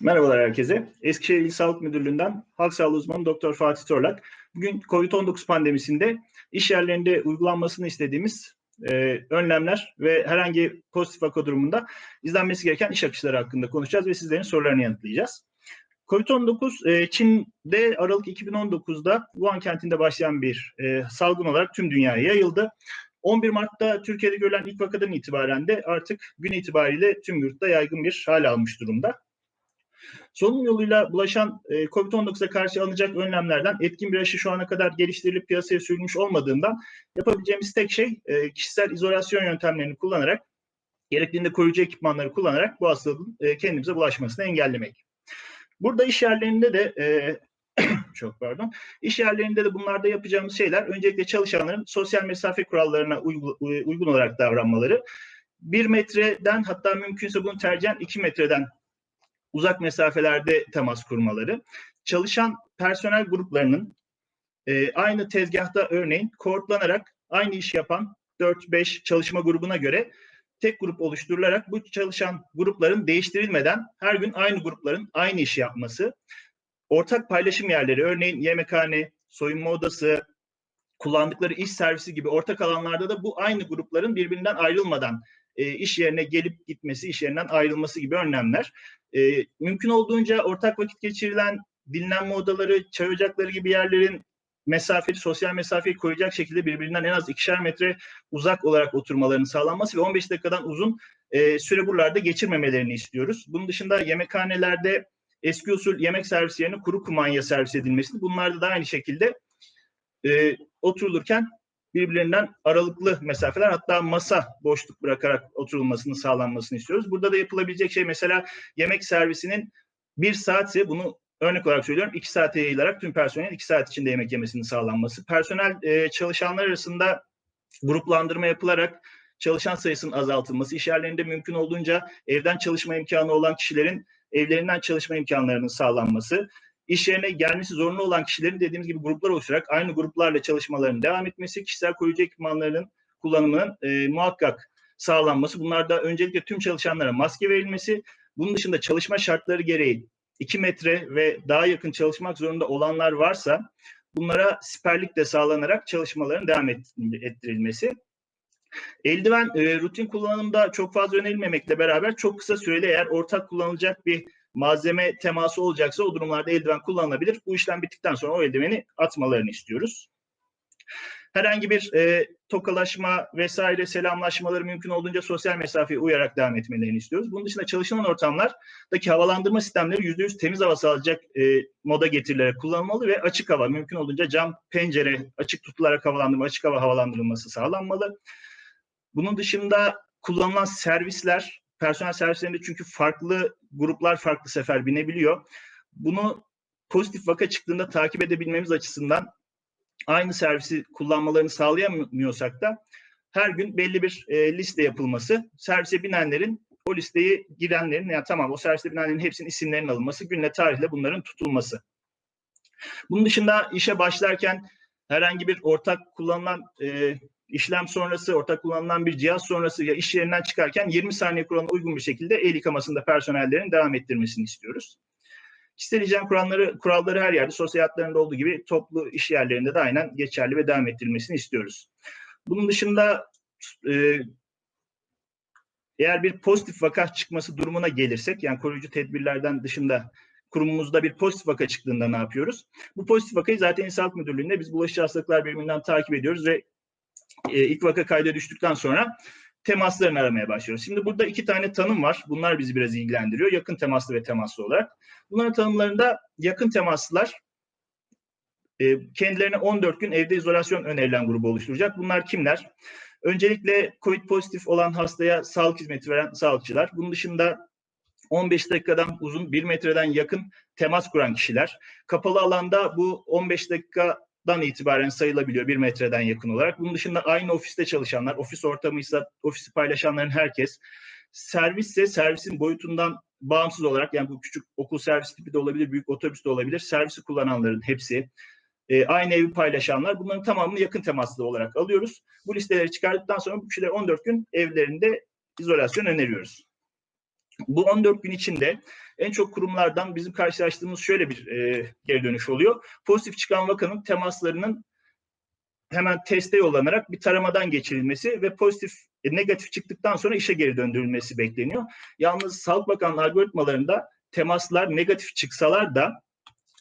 Merhabalar herkese. Eskişehir İl Sağlık Müdürlüğü'nden Halk Sağlığı Uzmanı Doktor Fatih Torlak. Bugün COVID-19 pandemisinde iş yerlerinde uygulanmasını istediğimiz e, önlemler ve herhangi pozitif vaka durumunda izlenmesi gereken iş akışları hakkında konuşacağız ve sizlerin sorularını yanıtlayacağız. COVID-19 e, Çin'de Aralık 2019'da Wuhan kentinde başlayan bir e, salgın olarak tüm dünyaya yayıldı. 11 Mart'ta Türkiye'de görülen ilk vakadan itibaren de artık gün itibariyle tüm yurtta yaygın bir hal almış durumda. Solunum yoluyla bulaşan e, COVID-19'a karşı alınacak önlemlerden etkin bir aşı şu ana kadar geliştirilip piyasaya sürülmüş olmadığından yapabileceğimiz tek şey e, kişisel izolasyon yöntemlerini kullanarak gerektiğinde koruyucu ekipmanları kullanarak bu hastalığın e, kendimize bulaşmasını engellemek. Burada iş yerlerinde de e, çok pardon. İş yerlerinde de bunlarda yapacağımız şeyler öncelikle çalışanların sosyal mesafe kurallarına uygun olarak davranmaları. Bir metreden hatta mümkünse bunu tercihen iki metreden uzak mesafelerde temas kurmaları, çalışan personel gruplarının e, aynı tezgahta örneğin koordlanarak aynı iş yapan 4-5 çalışma grubuna göre tek grup oluşturularak bu çalışan grupların değiştirilmeden her gün aynı grupların aynı işi yapması, ortak paylaşım yerleri örneğin yemekhane, soyunma odası, kullandıkları iş servisi gibi ortak alanlarda da bu aynı grupların birbirinden ayrılmadan e, iş yerine gelip gitmesi, iş yerinden ayrılması gibi önlemler. E, mümkün olduğunca ortak vakit geçirilen dinlenme odaları, çay ocakları gibi yerlerin mesafeli, sosyal mesafeyi koyacak şekilde birbirinden en az ikişer metre uzak olarak oturmalarının sağlanması ve 15 dakikadan uzun e, süre buralarda geçirmemelerini istiyoruz. Bunun dışında yemekhanelerde eski usul yemek servisi yerine kuru kumanya servis edilmesini, bunlarda da aynı şekilde e, oturulurken birbirlerinden aralıklı mesafeler hatta masa boşluk bırakarak oturulmasını sağlanmasını istiyoruz. Burada da yapılabilecek şey mesela yemek servisinin bir saatse bunu örnek olarak söylüyorum iki saate yayılarak tüm personelin iki saat içinde yemek yemesinin sağlanması. Personel e, çalışanlar arasında gruplandırma yapılarak çalışan sayısının azaltılması, iş yerlerinde mümkün olduğunca evden çalışma imkanı olan kişilerin evlerinden çalışma imkanlarının sağlanması, iş yerine gelmesi zorunlu olan kişilerin dediğimiz gibi gruplar oluşturarak aynı gruplarla çalışmalarının devam etmesi, kişisel koruyucu ekipmanlarının kullanımının e, muhakkak sağlanması. Bunlarda öncelikle tüm çalışanlara maske verilmesi, bunun dışında çalışma şartları gereği 2 metre ve daha yakın çalışmak zorunda olanlar varsa bunlara siperlik de sağlanarak çalışmaların devam ettirilmesi. Eldiven e, rutin kullanımda çok fazla önerilmemekle beraber çok kısa süreli eğer ortak kullanılacak bir malzeme teması olacaksa o durumlarda eldiven kullanılabilir. Bu işlem bittikten sonra o eldiveni atmalarını istiyoruz. Herhangi bir e, tokalaşma vesaire selamlaşmaları mümkün olduğunca sosyal mesafeye uyarak devam etmelerini istiyoruz. Bunun dışında çalışılan ortamlardaki havalandırma sistemleri %100 temiz hava sağlayacak e, moda getirilerek kullanılmalı ve açık hava mümkün olduğunca cam, pencere açık tutularak havalandırma, açık hava havalandırılması sağlanmalı. Bunun dışında kullanılan servisler personel servislerinde çünkü farklı gruplar farklı sefer binebiliyor. Bunu pozitif vaka çıktığında takip edebilmemiz açısından aynı servisi kullanmalarını sağlayamıyorsak da her gün belli bir e, liste yapılması, servise binenlerin o listeyi girenlerin yani tamam o serviste binenlerin hepsinin isimlerinin alınması, günle tarihle bunların tutulması. Bunun dışında işe başlarken herhangi bir ortak kullanılan e, işlem sonrası, ortak kullanılan bir cihaz sonrası ya iş yerinden çıkarken 20 saniye kuralına uygun bir şekilde el yıkamasında personellerin devam ettirmesini istiyoruz. Kişisel hijyen kuralları, kuralları her yerde sosyal hayatlarında olduğu gibi toplu iş yerlerinde de aynen geçerli ve devam ettirilmesini istiyoruz. Bunun dışında e, eğer bir pozitif vaka çıkması durumuna gelirsek yani koruyucu tedbirlerden dışında kurumumuzda bir pozitif vaka çıktığında ne yapıyoruz? Bu pozitif vakayı zaten İl Sağlık Müdürlüğü'nde biz bulaşıcı hastalıklar biriminden takip ediyoruz ve e, ilk vaka kayda düştükten sonra temaslarını aramaya başlıyoruz. Şimdi burada iki tane tanım var. Bunlar bizi biraz ilgilendiriyor. Yakın temaslı ve temaslı olarak. Bunların tanımlarında yakın temaslılar e, kendilerine 14 gün evde izolasyon önerilen grubu oluşturacak. Bunlar kimler? Öncelikle COVID pozitif olan hastaya sağlık hizmeti veren sağlıkçılar. Bunun dışında 15 dakikadan uzun 1 metreden yakın temas kuran kişiler. Kapalı alanda bu 15 dakika dan itibaren sayılabiliyor bir metreden yakın olarak. Bunun dışında aynı ofiste çalışanlar, ofis ortamıysa ofisi paylaşanların herkes, servisse servisin boyutundan bağımsız olarak yani bu küçük okul servisi tipi de olabilir, büyük otobüs de olabilir. Servisi kullananların hepsi, e, aynı evi paylaşanlar bunların tamamını yakın temaslı olarak alıyoruz. Bu listeleri çıkardıktan sonra bu kişiler 14 gün evlerinde izolasyon öneriyoruz. Bu 14 gün içinde en çok kurumlardan bizim karşılaştığımız şöyle bir e, geri dönüş oluyor. Pozitif çıkan vakanın temaslarının hemen teste yollanarak bir taramadan geçirilmesi ve pozitif e, negatif çıktıktan sonra işe geri döndürülmesi bekleniyor. Yalnız Sağlık Bakanlığı algoritmalarında temaslar negatif çıksalar da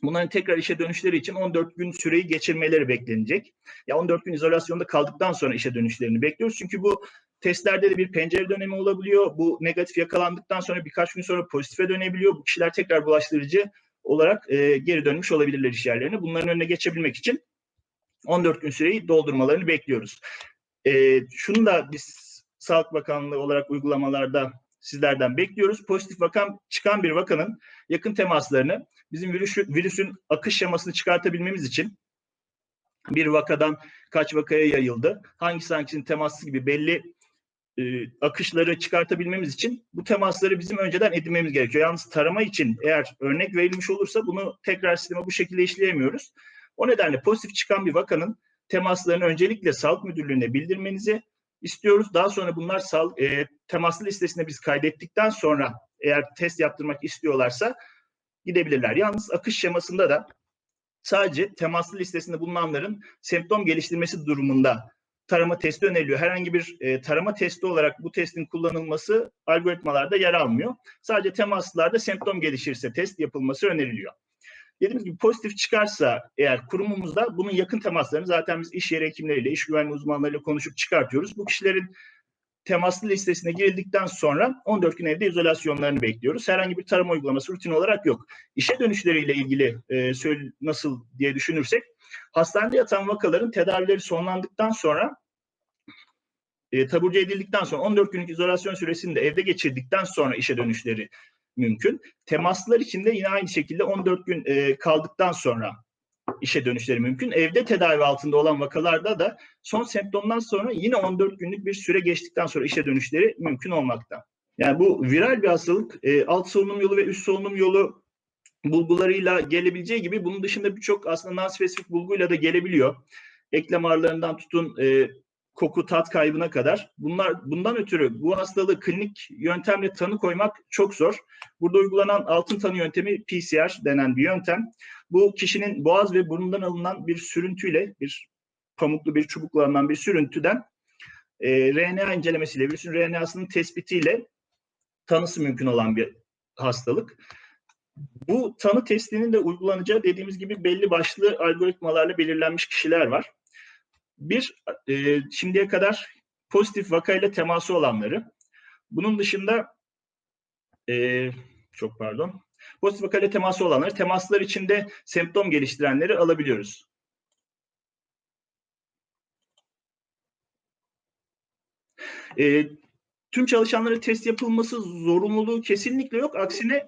bunların tekrar işe dönüşleri için 14 gün süreyi geçirmeleri beklenecek. Ya 14 gün izolasyonda kaldıktan sonra işe dönüşlerini bekliyoruz. Çünkü bu testlerde de bir pencere dönemi olabiliyor. Bu negatif yakalandıktan sonra birkaç gün sonra pozitife dönebiliyor. Bu kişiler tekrar bulaştırıcı olarak e, geri dönmüş olabilirler iş yerlerine. Bunların önüne geçebilmek için 14 gün süreyi doldurmalarını bekliyoruz. E, şunu da biz Sağlık Bakanlığı olarak uygulamalarda sizlerden bekliyoruz. Pozitif vakan çıkan bir vakanın yakın temaslarını bizim virüs, virüsün akış şemasını çıkartabilmemiz için bir vakadan kaç vakaya yayıldı, hangisi hangisinin teması gibi belli e, akışları çıkartabilmemiz için bu temasları bizim önceden edinmemiz gerekiyor. Yalnız tarama için eğer örnek verilmiş olursa bunu tekrar sisteme bu şekilde işleyemiyoruz. O nedenle pozitif çıkan bir vakanın temaslarını öncelikle sağlık müdürlüğüne bildirmenizi istiyoruz. Daha sonra bunlar sağlık, e, temaslı listesine biz kaydettikten sonra eğer test yaptırmak istiyorlarsa gidebilirler. Yalnız akış şemasında da sadece temaslı listesinde bulunanların semptom geliştirmesi durumunda tarama testi öneriliyor. Herhangi bir e, tarama testi olarak bu testin kullanılması algoritmalarda yer almıyor. Sadece temaslılarda semptom gelişirse test yapılması öneriliyor. Dediğimiz gibi pozitif çıkarsa eğer kurumumuzda bunun yakın temaslarını zaten biz iş yeri hekimleriyle, iş güvenliği uzmanlarıyla konuşup çıkartıyoruz. Bu kişilerin temaslı listesine girildikten sonra 14 gün evde izolasyonlarını bekliyoruz. Herhangi bir tarama uygulaması rutin olarak yok. İşe dönüşleriyle ilgili e, nasıl diye düşünürsek hastanede yatan vakaların tedavileri sonlandıktan sonra e, taburcu edildikten sonra 14 günlük izolasyon süresini de evde geçirdikten sonra işe dönüşleri mümkün. Temaslar için de yine aynı şekilde 14 gün e, kaldıktan sonra işe dönüşleri mümkün. Evde tedavi altında olan vakalarda da son semptomdan sonra yine 14 günlük bir süre geçtikten sonra işe dönüşleri mümkün olmakta. Yani bu viral bir hastalık e, alt solunum yolu ve üst solunum yolu bulgularıyla gelebileceği gibi bunun dışında birçok aslında non-spesifik bulguyla da gelebiliyor. Eklem ağrılarından tutun e, koku tat kaybına kadar. Bunlar bundan ötürü bu hastalığı klinik yöntemle tanı koymak çok zor. Burada uygulanan altın tanı yöntemi PCR denen bir yöntem. Bu kişinin boğaz ve burnundan alınan bir sürüntüyle, bir pamuklu bir çubukla alınan bir sürüntüden e, RNA incelemesiyle, virüsün RNA'sının tespitiyle tanısı mümkün olan bir hastalık. Bu tanı testinin de uygulanacağı dediğimiz gibi belli başlı algoritmalarla belirlenmiş kişiler var. Bir, e, şimdiye kadar pozitif vakayla teması olanları. Bunun dışında e, çok pardon. Pozitif vakayla teması olanları, temaslar içinde semptom geliştirenleri alabiliyoruz. E, tüm çalışanlara test yapılması zorunluluğu kesinlikle yok. Aksine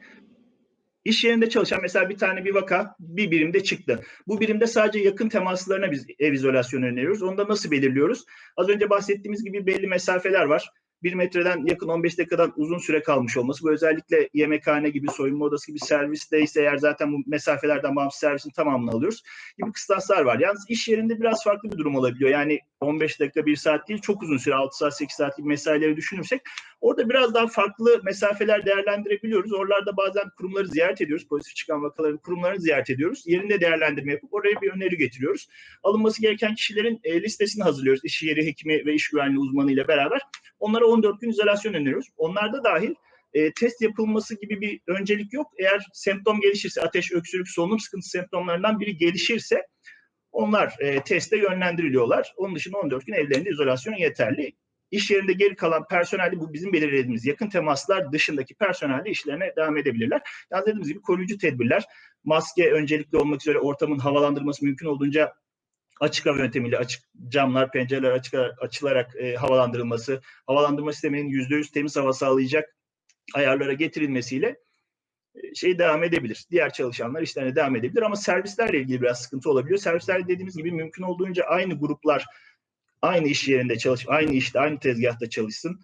İş yerinde çalışan mesela bir tane bir vaka bir birimde çıktı. Bu birimde sadece yakın temaslarına biz ev izolasyonu öneriyoruz. Onu da nasıl belirliyoruz? Az önce bahsettiğimiz gibi belli mesafeler var. 1 metreden yakın 15 dakikadan uzun süre kalmış olması. Bu özellikle yemekhane gibi, soyunma odası gibi servisteyse eğer zaten bu mesafelerden bağımsız servisin tamamını alıyoruz gibi kıstaslar var. Yalnız iş yerinde biraz farklı bir durum olabiliyor. Yani 15 dakika, 1 saat değil çok uzun süre 6 saat, 8 saat gibi mesaileri düşünürsek orada biraz daha farklı mesafeler değerlendirebiliyoruz. Oralarda bazen kurumları ziyaret ediyoruz. Pozitif çıkan vakaların kurumlarını ziyaret ediyoruz. Yerinde değerlendirme yapıp oraya bir öneri getiriyoruz. Alınması gereken kişilerin e, listesini hazırlıyoruz. İş yeri hekimi ve iş güvenliği uzmanı ile beraber. Onlara 14 gün izolasyon öneriyoruz. Onlarda dahil e, test yapılması gibi bir öncelik yok. Eğer semptom gelişirse, ateş, öksürük, solunum sıkıntı semptomlarından biri gelişirse onlar e, teste yönlendiriliyorlar. Onun dışında 14 gün evlerinde izolasyon yeterli. İş yerinde geri kalan personelde bu bizim belirlediğimiz yakın temaslar dışındaki personelde işlerine devam edebilirler. Yani dediğimiz gibi koruyucu tedbirler, maske öncelikli olmak üzere ortamın havalandırılması mümkün olduğunca açık hava yöntemiyle açık camlar, pencereler açık, açılarak e, havalandırılması, havalandırma sisteminin %100 temiz hava sağlayacak ayarlara getirilmesiyle e, şey devam edebilir. Diğer çalışanlar işlerine devam edebilir ama servislerle ilgili biraz sıkıntı olabiliyor. Servisler dediğimiz gibi mümkün olduğunca aynı gruplar aynı iş yerinde çalış, aynı işte, aynı tezgahta çalışsın.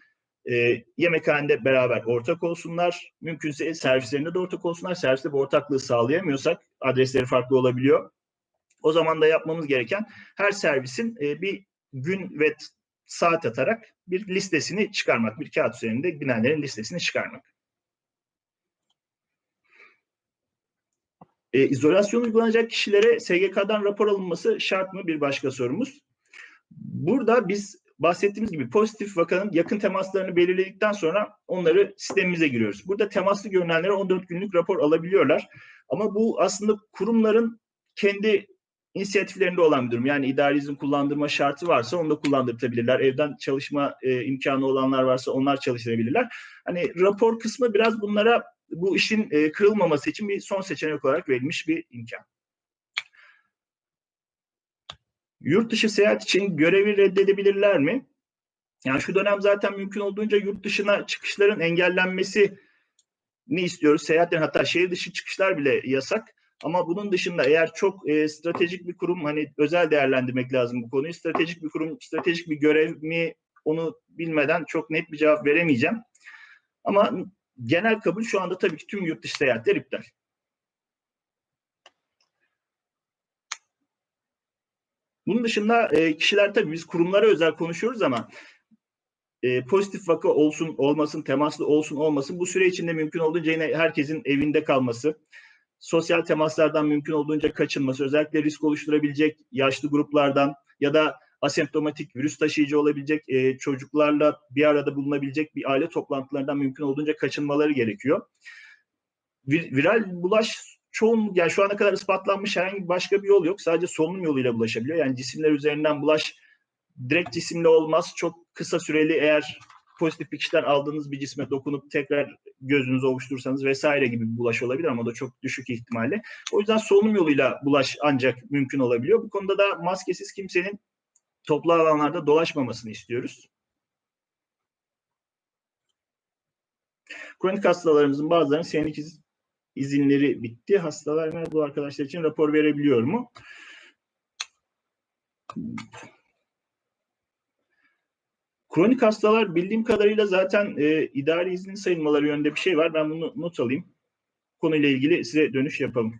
E, yemekhanede beraber ortak olsunlar. Mümkünse servislerinde de ortak olsunlar. Serviste bu ortaklığı sağlayamıyorsak adresleri farklı olabiliyor. O zaman da yapmamız gereken her servisin e, bir gün ve saat atarak bir listesini çıkarmak, bir kağıt üzerinde binaların listesini çıkarmak. E, izolasyon uygulanacak kişilere SGK'dan rapor alınması şart mı? Bir başka sorumuz. Burada biz bahsettiğimiz gibi pozitif vakanın yakın temaslarını belirledikten sonra onları sistemimize giriyoruz. Burada temaslı görünenlere 14 günlük rapor alabiliyorlar. Ama bu aslında kurumların kendi inisiyatiflerinde olan bir durum. Yani idari izin kullandırma şartı varsa onu da kullandırtabilirler. Evden çalışma e, imkanı olanlar varsa onlar çalıştırabilirler. Hani rapor kısmı biraz bunlara bu işin e, kırılmaması için bir son seçenek olarak verilmiş bir imkan. Yurt dışı seyahat için görevi reddedebilirler mi? Yani şu dönem zaten mümkün olduğunca yurt dışına çıkışların engellenmesi ne istiyoruz? Seyahatlerin hatta şehir dışı çıkışlar bile yasak. Ama bunun dışında eğer çok e, stratejik bir kurum hani özel değerlendirmek lazım bu konuyu. Stratejik bir kurum, stratejik bir görev mi onu bilmeden çok net bir cevap veremeyeceğim. Ama genel kabul şu anda tabii ki tüm yurt dışı seyahatler iptal. Bunun dışında e, kişiler tabii biz kurumlara özel konuşuyoruz ama e, pozitif vaka olsun olmasın, temaslı olsun olmasın bu süre içinde mümkün olduğunca yine herkesin evinde kalması, sosyal temaslardan mümkün olduğunca kaçınması, özellikle risk oluşturabilecek yaşlı gruplardan ya da asemptomatik virüs taşıyıcı olabilecek e, çocuklarla bir arada bulunabilecek bir aile toplantılarından mümkün olduğunca kaçınmaları gerekiyor. Vir, viral bulaş çoğun yani şu ana kadar ispatlanmış herhangi başka bir yol yok. Sadece solunum yoluyla bulaşabiliyor. Yani cisimler üzerinden bulaş direkt cisimle olmaz. Çok kısa süreli eğer pozitif bir kişiden aldığınız bir cisme dokunup tekrar gözünüzü ovuştursanız vesaire gibi bir bulaş olabilir ama o da çok düşük ihtimalle. O yüzden solunum yoluyla bulaş ancak mümkün olabiliyor. Bu konuda da maskesiz kimsenin toplu alanlarda dolaşmamasını istiyoruz. Kronik hastalarımızın bazılarının senik iz, izinleri bitti. Hastalar bu arkadaşlar için rapor verebiliyor mu? Kronik hastalar bildiğim kadarıyla zaten e, idari izin sayılmaları yönünde bir şey var. Ben bunu not alayım. Konuyla ilgili size dönüş yapalım.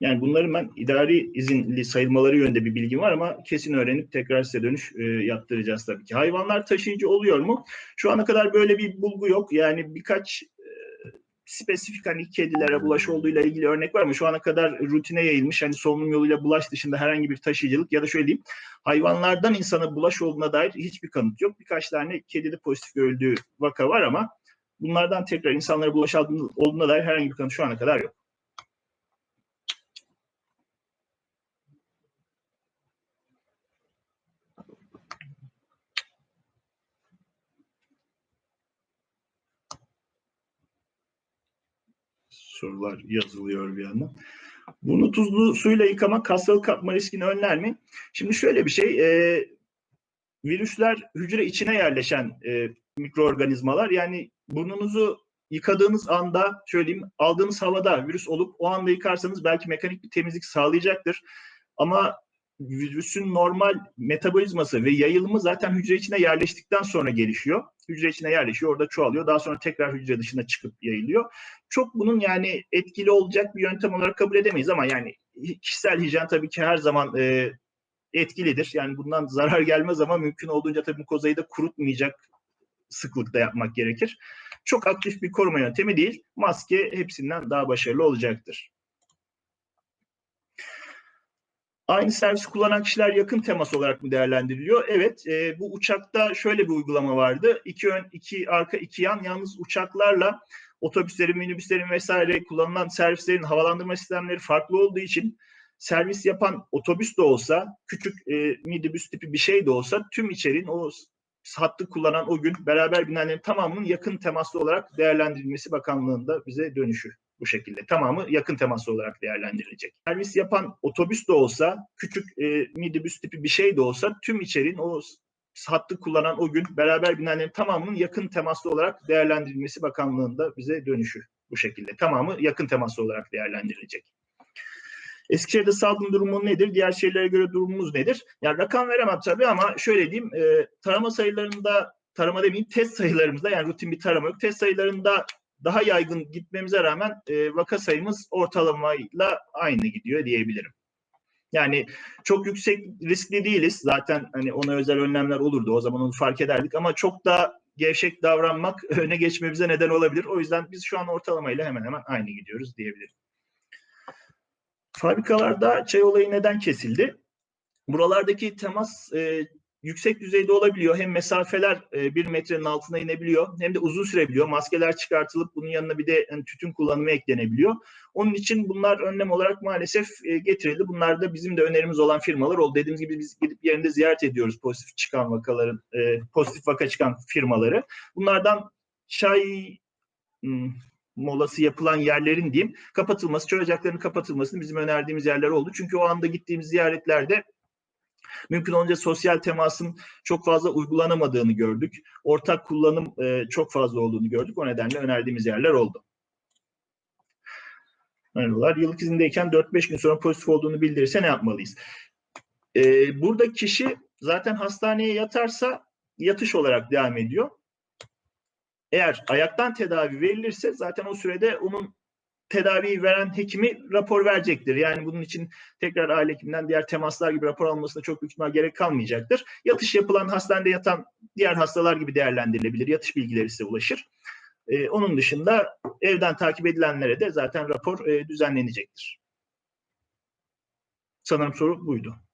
Yani bunların ben idari izinli sayılmaları yönünde bir bilgim var ama kesin öğrenip tekrar size dönüş e, yaptıracağız tabii ki. Hayvanlar taşıyıcı oluyor mu? Şu ana kadar böyle bir bulgu yok. Yani birkaç spesifik hani kedilere bulaş olduğuyla ilgili örnek var ama şu ana kadar rutine yayılmış hani solunum yoluyla bulaş dışında herhangi bir taşıyıcılık ya da şöyle diyeyim hayvanlardan insana bulaş olduğuna dair hiçbir kanıt yok. Birkaç tane kedide pozitif görüldüğü vaka var ama bunlardan tekrar insanlara bulaş olduğuna dair herhangi bir kanıt şu ana kadar yok. Sorular yazılıyor bir yandan. Bunu tuzlu suyla yıkamak hastalık kapma riskini önler mi? Şimdi şöyle bir şey, e, virüsler hücre içine yerleşen e, mikroorganizmalar. Yani burnunuzu yıkadığınız anda, şöyle aldığınız havada virüs olup o anda yıkarsanız belki mekanik bir temizlik sağlayacaktır. Ama virüsün normal metabolizması ve yayılımı zaten hücre içine yerleştikten sonra gelişiyor. Hücre içine yerleşiyor, orada çoğalıyor. Daha sonra tekrar hücre dışına çıkıp yayılıyor. Çok bunun yani etkili olacak bir yöntem olarak kabul edemeyiz ama yani kişisel hijyen tabii ki her zaman e, etkilidir. Yani bundan zarar gelmez ama mümkün olduğunca tabii mukozayı da kurutmayacak sıklıkta yapmak gerekir. Çok aktif bir koruma yöntemi değil. Maske hepsinden daha başarılı olacaktır. Aynı servisi kullanan kişiler yakın temas olarak mı değerlendiriliyor? Evet, e, bu uçakta şöyle bir uygulama vardı. İki ön, iki arka, iki yan. Yalnız uçaklarla otobüslerin, minibüslerin vesaire kullanılan servislerin havalandırma sistemleri farklı olduğu için servis yapan otobüs de olsa, küçük e, minibüs tipi bir şey de olsa tüm içeriğin o hattı kullanan o gün beraber binenlerin tamamının yakın temaslı olarak değerlendirilmesi bakanlığında bize dönüşü bu şekilde. Tamamı yakın temaslı olarak değerlendirilecek. Servis yapan otobüs de olsa, küçük e, minibüs tipi bir şey de olsa tüm içeriğin o hattı kullanan o gün beraber binenlerin tamamının yakın temaslı olarak değerlendirilmesi bakanlığında bize dönüşü bu şekilde. Tamamı yakın temaslı olarak değerlendirilecek. Eskişehir'de salgın durumu nedir? Diğer şehirlere göre durumumuz nedir? Yani rakam veremem tabii ama şöyle diyeyim. E, tarama sayılarında, tarama demeyeyim test sayılarımızda yani rutin bir tarama yok. Test sayılarında daha yaygın gitmemize rağmen e, vaka sayımız ortalamayla aynı gidiyor diyebilirim. Yani çok yüksek riskli değiliz. Zaten hani ona özel önlemler olurdu. O zaman onu fark ederdik ama çok da gevşek davranmak öne geçmemize neden olabilir. O yüzden biz şu an ortalamayla hemen hemen aynı gidiyoruz diyebilirim. Fabrikalarda çay olayı neden kesildi? Buralardaki temas e, yüksek düzeyde olabiliyor. Hem mesafeler e, bir metrenin altına inebiliyor hem de uzun sürebiliyor. Maskeler çıkartılıp bunun yanına bir de yani, tütün kullanımı eklenebiliyor. Onun için bunlar önlem olarak maalesef e, getirildi. Bunlar da bizim de önerimiz olan firmalar oldu. Dediğimiz gibi biz gidip yerinde ziyaret ediyoruz pozitif çıkan vakaların, e, pozitif vaka çıkan firmaları. Bunlardan çay hmm, molası yapılan yerlerin diyeyim kapatılması, çöl ocaklarının kapatılmasını bizim önerdiğimiz yerler oldu. Çünkü o anda gittiğimiz ziyaretlerde Mümkün olunca sosyal temasın çok fazla uygulanamadığını gördük. Ortak kullanım e, çok fazla olduğunu gördük. O nedenle önerdiğimiz yerler oldu. Merhabalar. Yıllık izindeyken 4-5 gün sonra pozitif olduğunu bildirirse ne yapmalıyız? Ee, burada kişi zaten hastaneye yatarsa yatış olarak devam ediyor. Eğer ayaktan tedavi verilirse zaten o sürede onun tedaviyi veren hekimi rapor verecektir. Yani bunun için tekrar aile hekiminden diğer temaslar gibi rapor almasına çok büyük ihtimal gerek kalmayacaktır. Yatış yapılan hastanede yatan diğer hastalar gibi değerlendirilebilir. Yatış bilgileri size ulaşır. Ee, onun dışında evden takip edilenlere de zaten rapor e, düzenlenecektir. Sanırım soru buydu.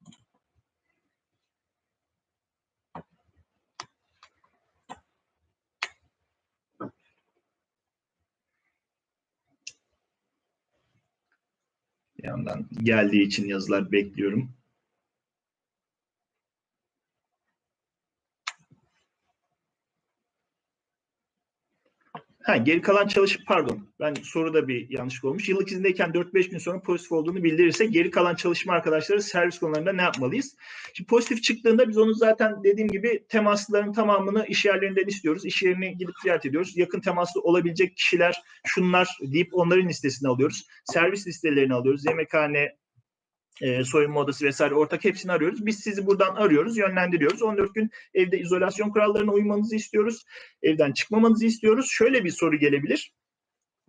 Yandan geldiği için yazılar bekliyorum. Ha, geri kalan çalışıp pardon ben soruda bir yanlışlık olmuş. Yıllık izindeyken 4-5 gün sonra pozitif olduğunu bildirirse geri kalan çalışma arkadaşları servis konularında ne yapmalıyız? Şimdi pozitif çıktığında biz onu zaten dediğim gibi temasların tamamını iş yerlerinden istiyoruz. İş yerine gidip ziyaret ediyoruz. Yakın temaslı olabilecek kişiler şunlar deyip onların listesini alıyoruz. Servis listelerini alıyoruz. Yemekhane, e, soyunma odası vesaire ortak hepsini arıyoruz. Biz sizi buradan arıyoruz, yönlendiriyoruz. 14 gün evde izolasyon kurallarına uymanızı istiyoruz. Evden çıkmamanızı istiyoruz. Şöyle bir soru gelebilir.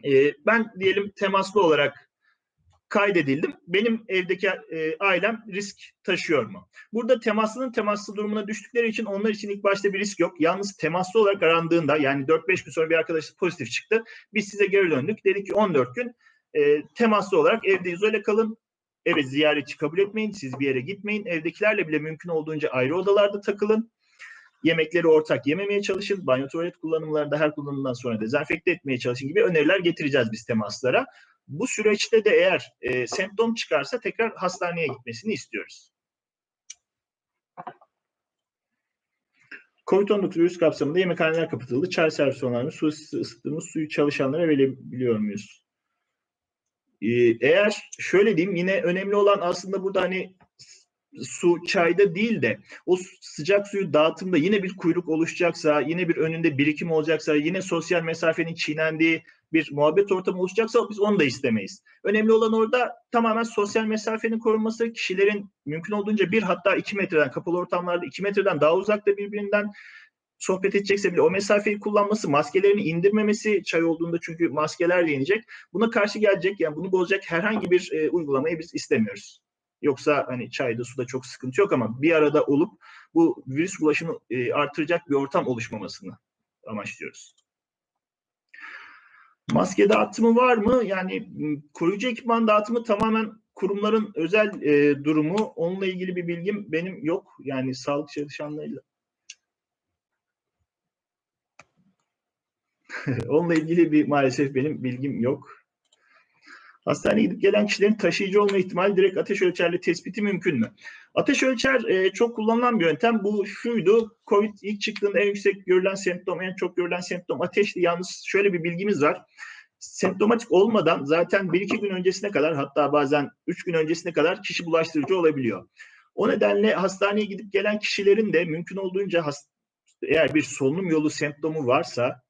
E, ben diyelim temaslı olarak kaydedildim. Benim evdeki e, ailem risk taşıyor mu? Burada temaslının temaslı durumuna düştükleri için onlar için ilk başta bir risk yok. Yalnız temaslı olarak arandığında yani 4-5 gün sonra bir arkadaş pozitif çıktı. Biz size geri döndük. Dedik ki 14 gün e, temaslı olarak evde izole kalın. Evet ziyaretçi kabul etmeyin. Siz bir yere gitmeyin. Evdekilerle bile mümkün olduğunca ayrı odalarda takılın. Yemekleri ortak yememeye çalışın. Banyo tuvalet kullanımlarında her kullanımdan sonra dezenfekte etmeye çalışın gibi öneriler getireceğiz biz temaslara. Bu süreçte de eğer e, semptom çıkarsa tekrar hastaneye gitmesini istiyoruz. Covid-19 virüs kapsamında yemekhaneler kapatıldı. Çay servisi olanları, su ısıttığımız suyu çalışanlara verebiliyor muyuz? Ee, eğer şöyle diyeyim yine önemli olan aslında burada hani su çayda değil de o sıcak suyu dağıtımda yine bir kuyruk oluşacaksa, yine bir önünde birikim olacaksa, yine sosyal mesafenin çiğnendiği bir muhabbet ortamı oluşacaksa biz onu da istemeyiz. Önemli olan orada tamamen sosyal mesafenin korunması, kişilerin mümkün olduğunca bir hatta iki metreden, kapalı ortamlarda iki metreden daha uzakta birbirinden sohbet edecekse bile o mesafeyi kullanması, maskelerini indirmemesi çay olduğunda çünkü maskeler yenecek. Buna karşı gelecek yani bunu bozacak herhangi bir e, uygulamayı biz istemiyoruz. Yoksa hani çayda suda çok sıkıntı yok ama bir arada olup bu virüs bulaşını e, artıracak bir ortam oluşmamasını amaçlıyoruz. Maske dağıtımı var mı? Yani koruyucu ekipman dağıtımı tamamen kurumların özel e, durumu. Onunla ilgili bir bilgim benim yok. Yani sağlık çalışanlarıyla Onunla ilgili bir maalesef benim bilgim yok. Hastaneye gidip gelen kişilerin taşıyıcı olma ihtimali direkt ateş ölçerle tespiti mümkün mü? Ateş ölçer e, çok kullanılan bir yöntem. Bu şuydu. Covid ilk çıktığında en yüksek görülen semptom, en çok görülen semptom ateşti. Yalnız şöyle bir bilgimiz var. Semptomatik olmadan zaten 1-2 gün öncesine kadar hatta bazen 3 gün öncesine kadar kişi bulaştırıcı olabiliyor. O nedenle hastaneye gidip gelen kişilerin de mümkün olduğunca eğer bir solunum yolu semptomu varsa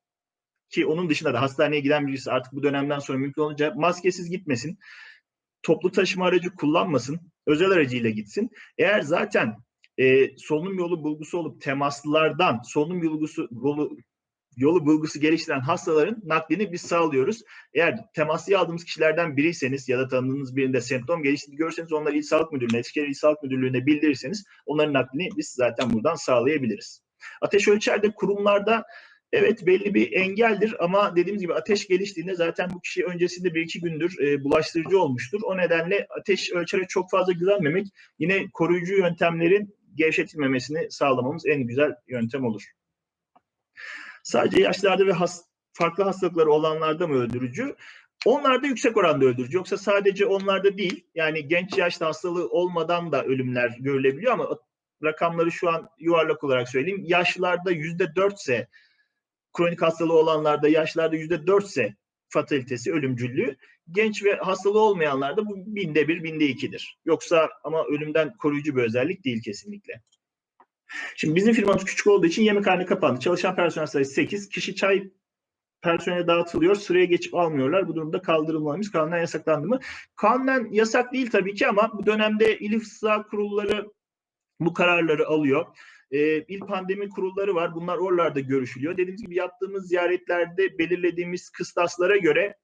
ki onun dışında da hastaneye giden birisi artık bu dönemden sonra mümkün olunca maskesiz gitmesin. Toplu taşıma aracı kullanmasın. Özel aracıyla gitsin. Eğer zaten e, solunum yolu bulgusu olup temaslılardan solunum yolu, yolu yolu bulgusu geliştiren hastaların naklini biz sağlıyoruz. Eğer temaslı aldığımız kişilerden biriyseniz ya da tanıdığınız birinde semptom geliştiğini görürseniz onları İl Sağlık Müdürlüğü'ne, Eskişehir İl Sağlık Müdürlüğü'ne bildirirseniz onların naklini biz zaten buradan sağlayabiliriz. Ateş ölçerde kurumlarda evet belli bir engeldir ama dediğimiz gibi ateş geliştiğinde zaten bu kişi öncesinde bir iki gündür e, bulaştırıcı olmuştur. O nedenle ateş ölçere çok fazla güvenmemek yine koruyucu yöntemlerin gevşetilmemesini sağlamamız en güzel yöntem olur. Sadece yaşlarda ve has, farklı hastalıkları olanlarda mı öldürücü? Onlarda yüksek oranda öldürücü. Yoksa sadece onlarda değil. Yani genç yaşta hastalığı olmadan da ölümler görülebiliyor ama rakamları şu an yuvarlak olarak söyleyeyim. Yaşlarda yüzde dörtse kronik hastalığı olanlarda yaşlarda yüzde dörtse fatalitesi, ölümcüllüğü. Genç ve hastalığı olmayanlarda bu binde bir, binde ikidir. Yoksa ama ölümden koruyucu bir özellik değil kesinlikle. Şimdi bizim firmamız küçük olduğu için yemekhane kapandı. Çalışan personel sayısı 8. Kişi çay personele dağıtılıyor. Sıraya geçip almıyorlar. Bu durumda kaldırılmamış. Kanunen yasaklandı mı? Kanunen yasak değil tabii ki ama bu dönemde il ifsa kurulları bu kararları alıyor. Ee, il pandemi kurulları var. Bunlar oralarda görüşülüyor. Dediğimiz gibi yaptığımız ziyaretlerde belirlediğimiz kıstaslara göre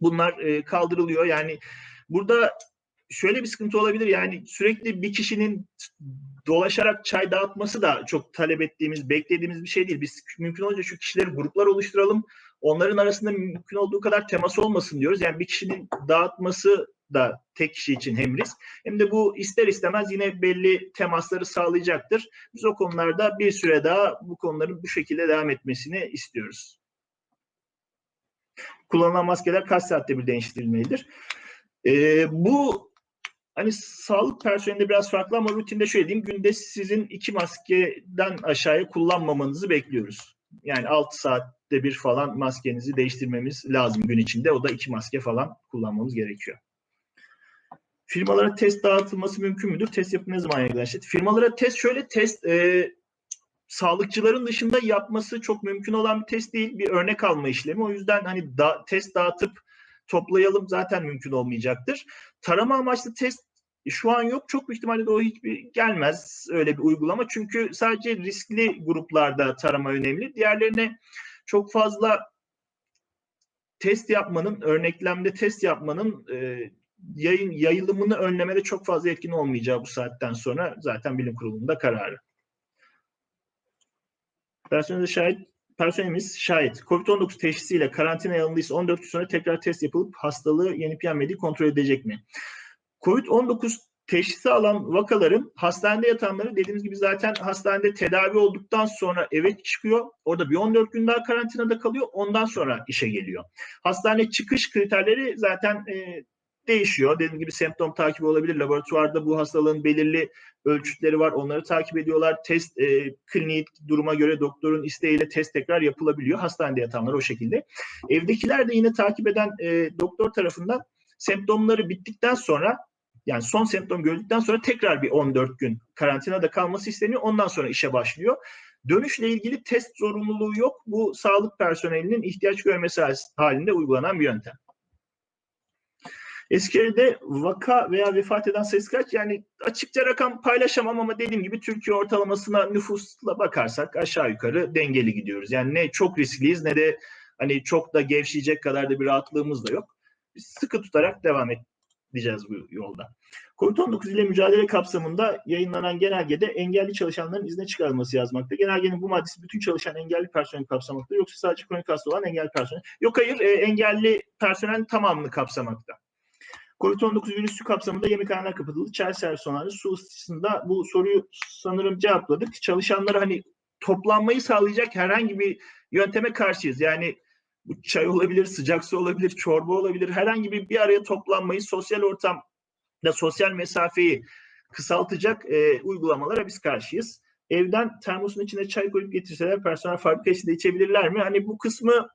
bunlar e, kaldırılıyor. Yani burada şöyle bir sıkıntı olabilir. Yani sürekli bir kişinin dolaşarak çay dağıtması da çok talep ettiğimiz, beklediğimiz bir şey değil. Biz mümkün olunca şu kişileri gruplar oluşturalım. Onların arasında mümkün olduğu kadar temas olmasın diyoruz. Yani bir kişinin dağıtması da tek kişi için hem risk hem de bu ister istemez yine belli temasları sağlayacaktır. Biz o konularda bir süre daha bu konuların bu şekilde devam etmesini istiyoruz. Kullanılan maskeler kaç saatte bir değiştirilmelidir? Ee, bu hani sağlık personelinde biraz farklı ama rutinde şöyle diyeyim. Günde sizin iki maskeden aşağıya kullanmamanızı bekliyoruz. Yani 6 saatte bir falan maskenizi değiştirmemiz lazım gün içinde. O da iki maske falan kullanmamız gerekiyor. Firmalara test dağıtılması mümkün müdür? Test yapımı ne zaman gerçekleşir? Firmalara test şöyle test e, sağlıkçıların dışında yapması çok mümkün olan bir test değil. Bir örnek alma işlemi. O yüzden hani da, test dağıtıp toplayalım zaten mümkün olmayacaktır. Tarama amaçlı test şu an yok. Çok büyük ihtimalle de o hiçbir gelmez öyle bir uygulama. Çünkü sadece riskli gruplarda tarama önemli. Diğerlerine çok fazla test yapmanın, örneklemde test yapmanın e, yayın yayılımını önlemede çok fazla etkin olmayacağı bu saatten sonra zaten bilim kurulunda kararı. Personel şahit personelimiz şahit. Covid-19 teşhisiyle karantina alındıysa 14 gün sonra tekrar test yapılıp hastalığı yenip yenmediği kontrol edecek mi? Covid-19 teşhisi alan vakaların hastanede yatanları dediğimiz gibi zaten hastanede tedavi olduktan sonra eve çıkıyor. Orada bir 14 gün daha karantinada kalıyor. Ondan sonra işe geliyor. Hastane çıkış kriterleri zaten e, değişiyor. Dediğim gibi semptom takibi olabilir. Laboratuvarda bu hastalığın belirli ölçütleri var. Onları takip ediyorlar. Test e, klinik duruma göre doktorun isteğiyle test tekrar yapılabiliyor. Hastanede yatanlar o şekilde. Evdekiler de yine takip eden e, doktor tarafından semptomları bittikten sonra yani son semptom gördükten sonra tekrar bir 14 gün karantinada kalması isteniyor. Ondan sonra işe başlıyor. Dönüşle ilgili test zorunluluğu yok. Bu sağlık personelinin ihtiyaç görmesi halinde uygulanan bir yöntem. Eskişehir'de vaka veya vefat eden sayısı kaç? Yani açıkça rakam paylaşamam ama dediğim gibi Türkiye ortalamasına nüfusla bakarsak aşağı yukarı dengeli gidiyoruz. Yani ne çok riskliyiz ne de hani çok da gevşeyecek kadar da bir rahatlığımız da yok. Biz sıkı tutarak devam edeceğiz bu yolda. Covid-19 ile mücadele kapsamında yayınlanan genelgede engelli çalışanların izne çıkarılması yazmakta. Genelgenin bu maddesi bütün çalışan engelli personel kapsamakta yoksa sadece kronik hasta olan engelli personel? Yok hayır e, engelli personel tamamını kapsamakta. Covid-19 virüsü kapsamında yemekhaneler kapatıldı. Çay servisonları su ısıtısında bu soruyu sanırım cevapladık. Çalışanlara hani toplanmayı sağlayacak herhangi bir yönteme karşıyız. Yani bu çay olabilir, sıcak su olabilir, çorba olabilir. Herhangi bir bir araya toplanmayı, sosyal ortam da sosyal mesafeyi kısaltacak e, uygulamalara biz karşıyız. Evden termosun içine çay koyup getirseler personel fabrika içinde içebilirler mi? Hani bu kısmı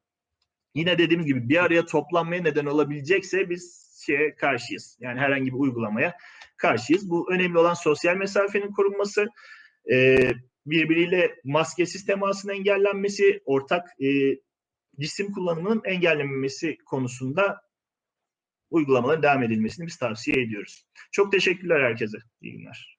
yine dediğimiz gibi bir araya toplanmaya neden olabilecekse biz şeye karşıyız. Yani herhangi bir uygulamaya karşıyız. Bu önemli olan sosyal mesafenin korunması, e, birbiriyle maskesiz temasın engellenmesi, ortak e, cisim kullanımının engellenmesi konusunda uygulamaların devam edilmesini biz tavsiye ediyoruz. Çok teşekkürler herkese. İyi günler.